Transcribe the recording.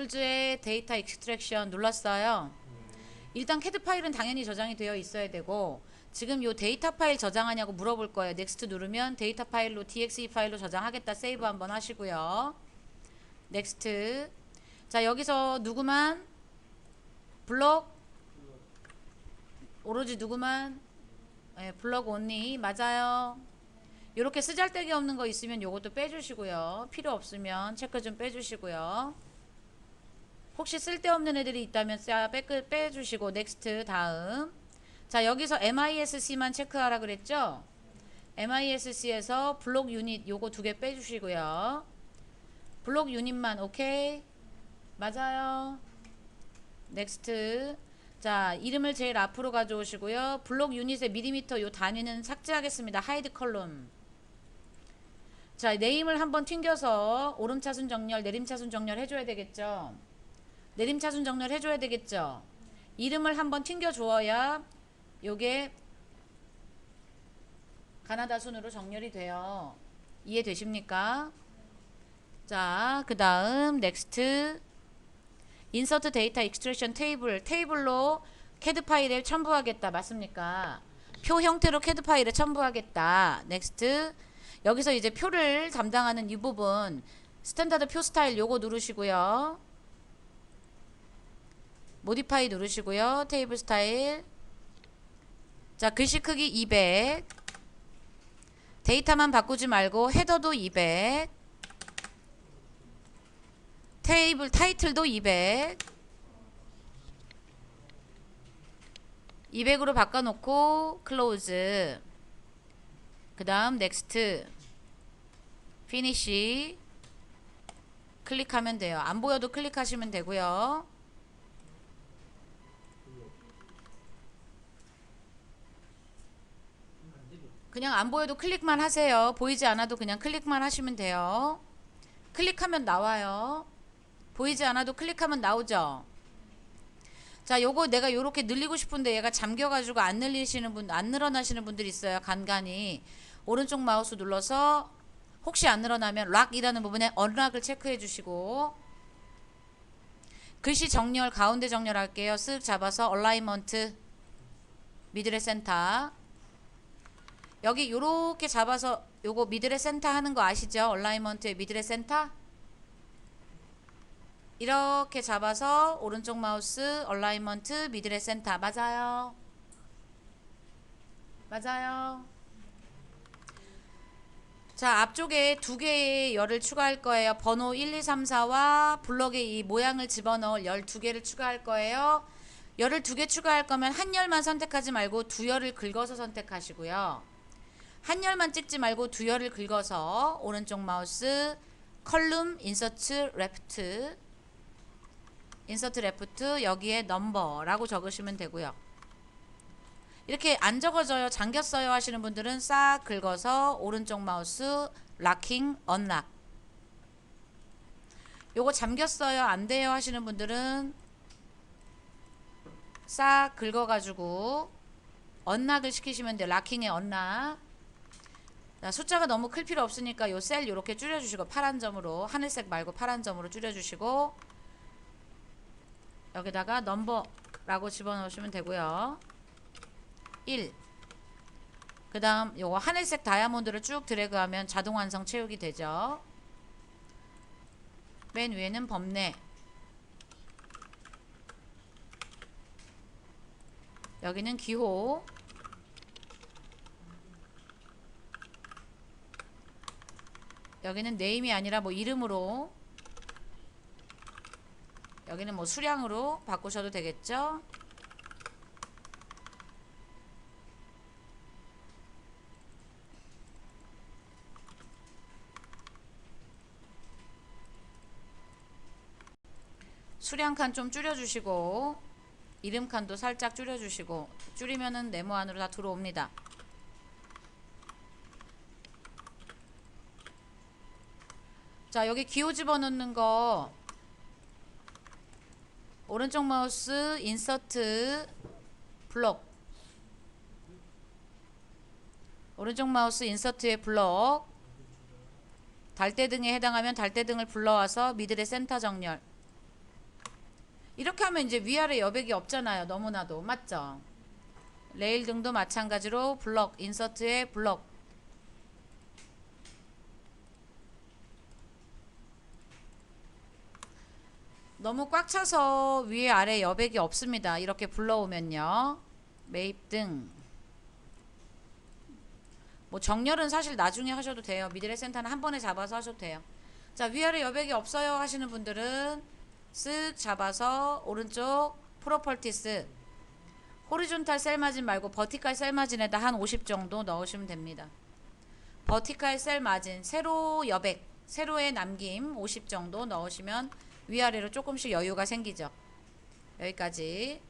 툴즈의 데이터 익스트랙션 눌렀어요. 일단 캐드 파일은 당연히 저장이 되어 있어야 되고 지금 요 데이터 파일 저장하냐고 물어볼 거예요. 넥스트 누르면 데이터 파일로 DXE 파일로 저장하겠다. 세이브 한번 하시고요. 넥스트. 자, 여기서 누구만 블록 오로지 누구만 예, 블록 온리 맞아요. 요렇게 쓰잘데기 없는 거 있으면 요것도 빼주시고요. 필요 없으면 체크 좀 빼주시고요. 혹시 쓸데없는 애들이 있다면 싹 빼, 빼주시고 넥스트 다음. 자 여기서 MISC만 체크하라 그랬죠? MISC에서 블록 유닛 요거 두 개 빼주시고요. 블록 유닛만 오케이? 맞아요. 넥스트 자 이름을 제일 앞으로 가져오시고요. 블록 유닛의 미리미터 요 단위는 삭제하겠습니다. 하이드 컬럼 자 네임을 한번 튕겨서 오름차순 정렬 내림차순 정렬 해줘야 되겠죠 내림차순 정렬 해줘야 되겠죠? 이름을 한번 튕겨 주어야 요게 가나다 순으로 정렬이 돼요. 이해되십니까? 자 그 다음 넥스트. 인서트 데이터 익스트랙션 테이블. 테이블로 캐드 파일에 첨부하겠다. 맞습니까? 표 형태로 캐드 파일에 첨부하겠다. 넥스트. 여기서 이제 표를 담당하는 이 부분 스탠다드 표 스타일 요거 누르시고요 모디파이 누르시고요. 테이블 스타일. 자, 글씨 크기 200. 데이터만 바꾸지 말고 헤더도 200. 테이블 타이틀도 200. 200으로 바꿔놓고 클로즈. 그 다음 넥스트. 피니시. 클릭하면 돼요. 안 보여도 클릭하시면 되고요. 그냥 안 보여도 클릭만 하세요. 보이지 않아도 그냥 클릭만 하시면 돼요. 클릭하면 나와요. 보이지 않아도 클릭하면 나오죠. 자, 요거 내가 요렇게 늘리고 싶은데 얘가 잠겨가지고 안 늘리시는 분, 안 늘어나시는 분들이 있어요. 간간히. 오른쪽 마우스 눌러서 혹시 안 늘어나면 락이라는 부분에 언락을 체크해 주시고 글씨 정렬, 가운데 정렬할게요. 쓱 잡아서 얼라이먼트, 미들의 센터. 여기 요렇게 잡아서 요거 미들의 센터 하는 거 아시죠? 얼라이먼트의 미들의 센터? 이렇게 잡아서 오른쪽 마우스 얼라이먼트 미들의 센터. 맞아요. 맞아요. 자 앞쪽에 두 개의 열을 추가할 거예요. 번호 1, 2, 3, 4와 블럭의 이 모양을 집어넣을 열 두 개를 추가할 거예요. 열을 두 개 추가할 거면 한 열만 선택하지 말고 두 열을 긁어서 선택하시고요 한 열만 찍지 말고 두 열을 긁어서 오른쪽 마우스 컬룸 인서트 레프트 인서트 레프트 여기에 넘버라고 적으시면 되고요. 이렇게 안 적어져요. 잠겼어요 하시는 분들은 싹 긁어서 오른쪽 마우스 락킹 언락 요거 잠겼어요. 안 돼요 하시는 분들은 싹 긁어가지고 언락을 시키시면 돼요. 락킹의 언락 자, 숫자가 너무 클 필요 없으니까 요셀 요렇게 줄여주시고 파란 점으로 하늘색 말고 파란 점으로 줄여주시고 여기다가 넘버라고 집어넣으시면 되고요. 1 그 다음 요거 하늘색 다이아몬드를 쭉 드래그하면 자동 완성 채우기 되죠. 맨 위에는 범례. 여기는 기호 여기는 네임이 아니라 뭐 이름으로 여기는 뭐 수량으로 바꾸셔도 되겠죠? 수량 칸 좀 줄여주시고 이름 칸도 살짝 줄여주시고 줄이면은 네모 안으로 다 들어옵니다 자 여기 기호 집어넣는 거. 오른쪽 마우스 인서트 블록 오른쪽 마우스 인서트의 블록 달대등에 해당하면 달대등을 불러와서 미들의 센터 정렬. 이렇게 하면 이제 위아래 여백이 없잖아요. 너무나도. 맞죠? 레일 등도 마찬가지로 블럭 인서트에 블럭 너무 꽉 차서 위에 아래 여백이 없습니다. 이렇게 불러오면요. 매입 등. 뭐 정렬은 사실 나중에 하셔도 돼요. 미드레 센터는 한 번에 잡아서 하셔도 돼요. 자, 위아래 여백이 없어요 하시는 분들은 쓱 잡아서 오른쪽 프로펄티스 호리존탈 셀 마진 말고 버티칼 셀 마진에다 한 50 정도 넣으시면 됩니다. 버티칼 셀 마진 세로 여백 세로의 남김 50 정도 넣으시면 위아래로 조금씩 여유가 생기죠. 여기까지